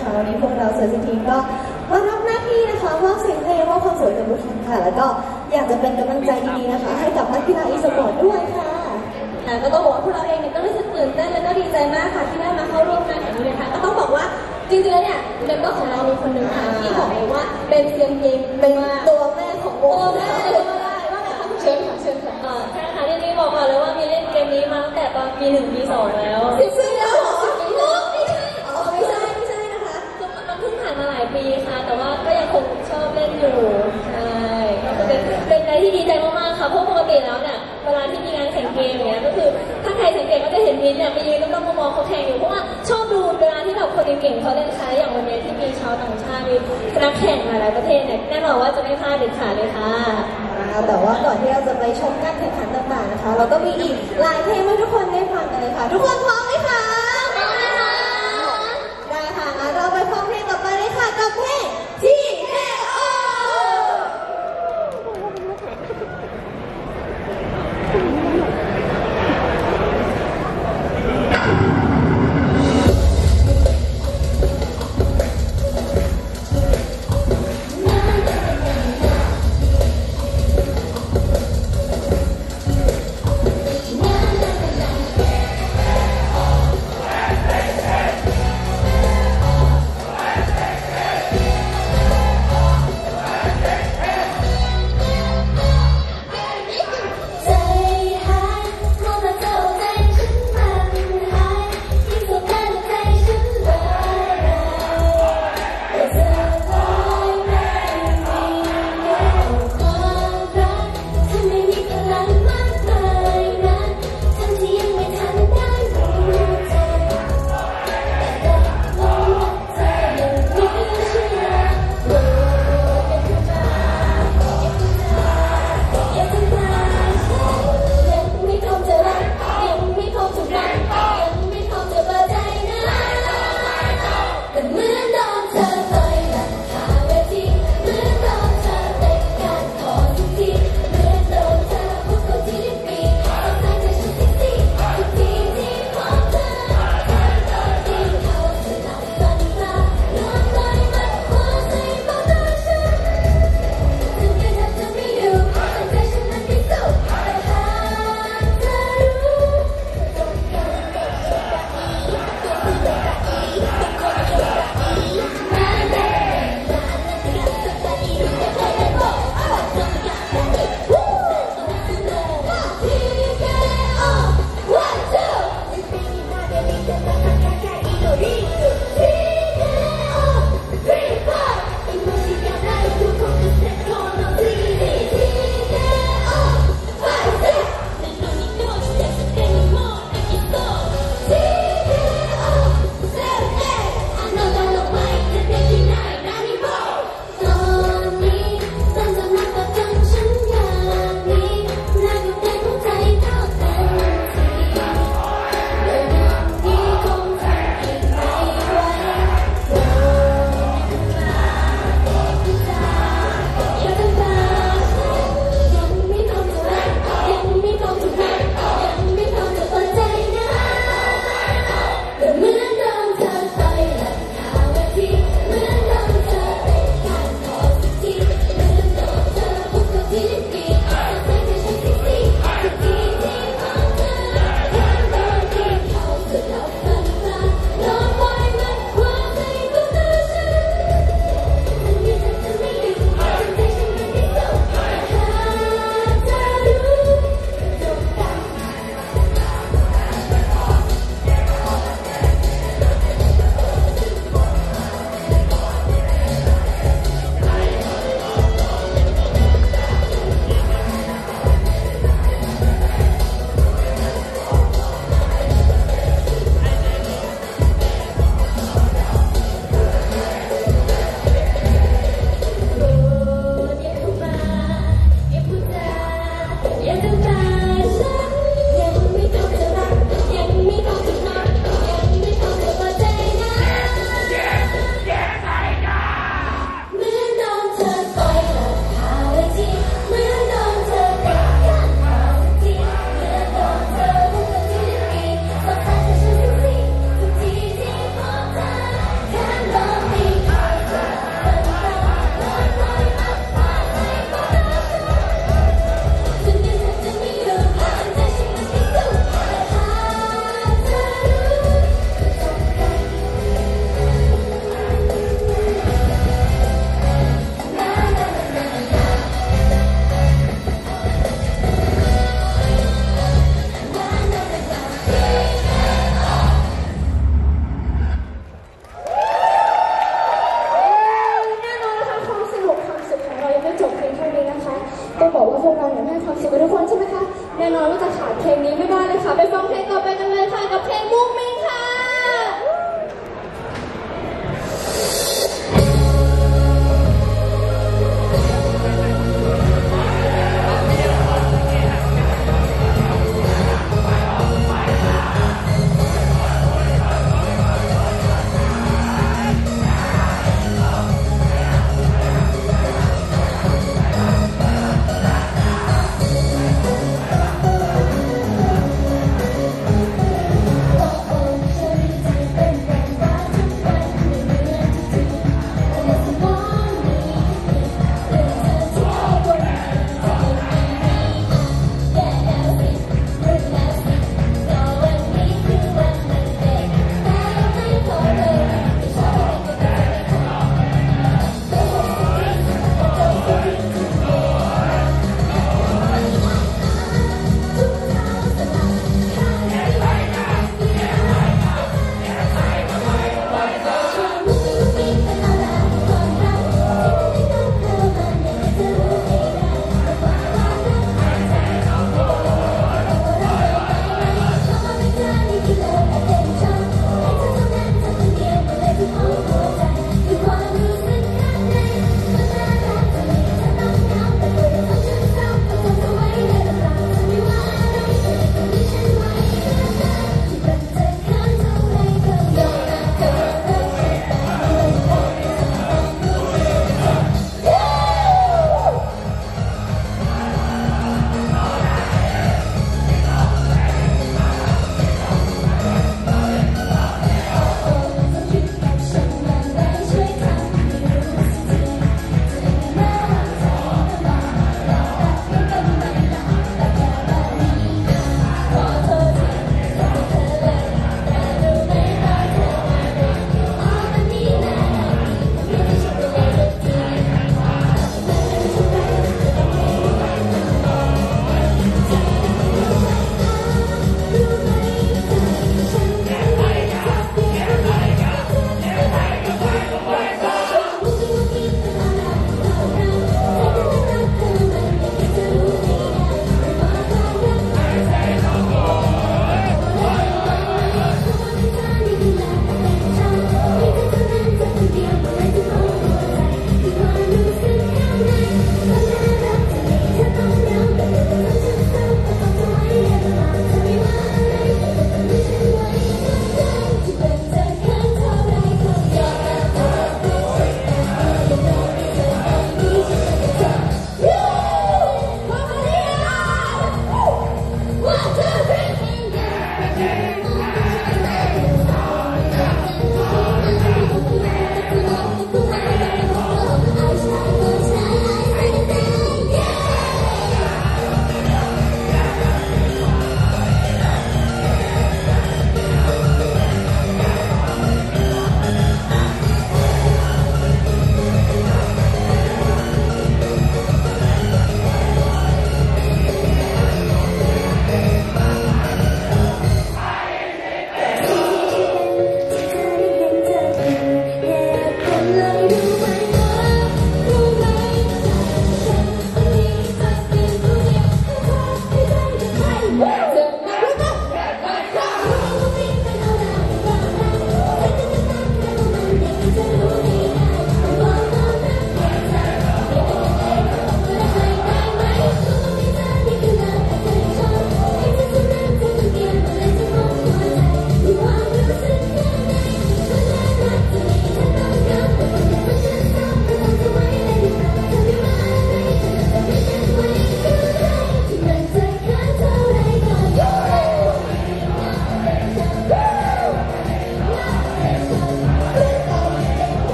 นะคะวันนี้พวกเราเซนซิทีก็มารับหน้าที่นะคะมอบเสียงเพลงมอบความสวยกับทุกท่านค่ะ แล้วก็อยากจะเป็นกำลังใจดีๆนะคะ ให้กับนักกีฬาอีสปอร์ตด้วยค่ะอ่าก็ต้องบอกว่าพวกเราเองเนี่ยก็รู้สึกตื่นเต้นและก็ดีใจมากค่ะที่ได้มาเข้าร่วมงานแห่งนี้นะคะก็ต้องบอกว่าจริงๆแล้วเนี่ยเมมเบอร์ของเรามีคนหนึ่งค่ะที่บอกเลยว่าเป็นเซียนเพลงเป็นตัวแม่ของวงตัวแม่เลยก็ได้ว่าไงคะคุณเชิญค่ะเชิญค่ะอ่าใช่ค่ะที่นี่บอกก่อนเลยว่ามีเล่นเกมนี้มาตั้งแต่ตอนปีหนึ่งปีสองแล้วสิบสี่แล้วเหรอ ปีค่ะ แต่ว่าก็ยังคงชอบเล่นอยู่ ใช่ก็เป็นเป็นอะไรที่ดีใจมากๆค่ะ เพราะปกติแล้วเนี่ยเวลาที่มีงานแข่งเกมอย่างเงี้ย ก็คือถ้าใครสังเกตก็จะเห็นมิ้นเนี่ยไปยืนแล้วก็มองเขาแข่งอยู่ เพราะว่าชอบดูเวลาที่แบบคนเก่งๆเขาเล่นค่ะอย่างวันนี้ที่มีชาวต่างชาติมีนักแข่งหลายๆประเทศเนี่ยแน่นอนว่าจะไม่พลาดเด็ดขาดเลยค่ะแต่ว่าก่อนที่เราจะไปชมการแข่งขันต่างๆนะคะ เราก็มีอีกหลายเพลงให้ทุกคนได้ฟังกันเลยค่ะ ทุกคนพร้อม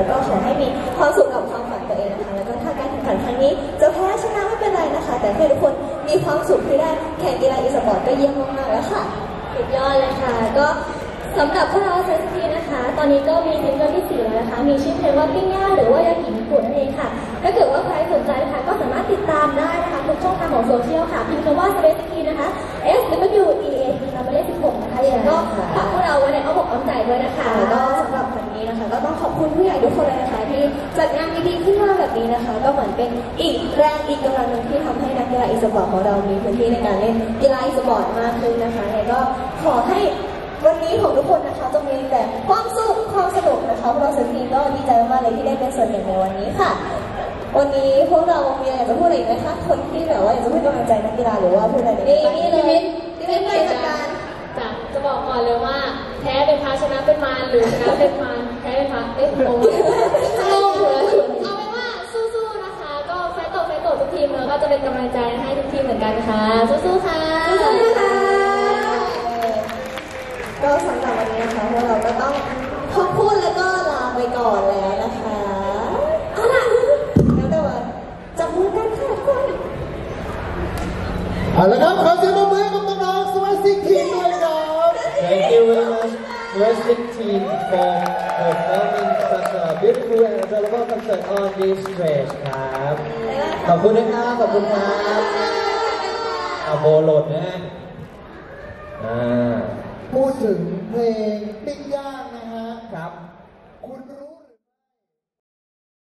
แล้วก็ขอให้มีความสุขกับความฝันตัวเองนะคะ แล้วก็ถ้าการแข่งขันครั้งนี้ จะแพ้ชนะไม่เป็นไรนะคะ แต่ให้ทุกคนมีความสุขที่ได้แข่งกีฬาอีสปอร์ตก็เยี่ยมมากๆแล้วค่ะสุดยอดเลยค่ะ ก็สำหรับพวกเราเซสซีนะคะ ตอนนี้ก็มีซิงเกิลที่สี่แล้วนะคะ มีชื่อเพลงว่าปิ้งย่าหรือว่ายากิญี่ปุ่นนั่นเองค่ะ ถ้าเกิดว่าใครสนใจนะคะ ก็สามารถติดตามได้นะคะทุกช่องทางของโซเชียลค่ะพิมพ์คำว่าเซสซีนะคะ S W E A T มาเลข16นะคะยังก็ฝากพวกเราไว้ในอ้อมอกอ้อมใจด้วยนะคะก็ ก็ต้องขอบคุณผู้ใหญ่ทุกคนเลยนะคะที่จัดงานดีๆขึ้นมาแบบนี้นะคะ ก็เหมือนเป็นอีกแรงอีกกำลังหนึ่งที่ทำให้นักกีฬาอีสปอร์ตของเรามีพื้นที่ในการเล่นกีฬาอีสปอร์ตมากขึ้นนะคะแล้วก็ขอให้วันนี้ของทุกคนนะคะจะมีแต่ความสุขความสนุกนะคะพวกเราสันทีก็ดีใจมากเลยที่ได้เป็นส่วนหนึ่งในวันนี้ค่ะ วันนี้พวกเรามีอะไรจะพูดอีกไหมคะคนที่แบบว่าอยากจะพูดกำลังใจนักกีฬาหรือว่าพูดอะไรนี่นี่เลยนี่เลยการจะบอกก่อนเลยว่าแพ้เป็นพาชนะเป็นมารหรือชนะเป็นมาร เป็นพาเอ้ยโอ้ยเอาเอาเป็นว่าสู้ๆนะคะ ก็ไฟต์ต่อไฟต์ต่อทุกทีมเนอะก็จะเป็นกำลังใจให้ทุกทีมเหมือนกันค่ะสู้ๆค่ะก็สำหรับวันนี้นะคะพวกเราก็ต้องขอบคุณแล้วก็ลาไปก่อนแล้วนะคะเอาล่ะแล้วเดี๋ยวมาจับมือกันค่ะทุกคนเอาละครับขอเสียงปรบ 16 for performing such a beautiful and adorable concert on this stage ครับ ขอบคุณนะครับ ขอบคุณครับอาโบโหลดนะฮะอ่า พูดถึงเพลง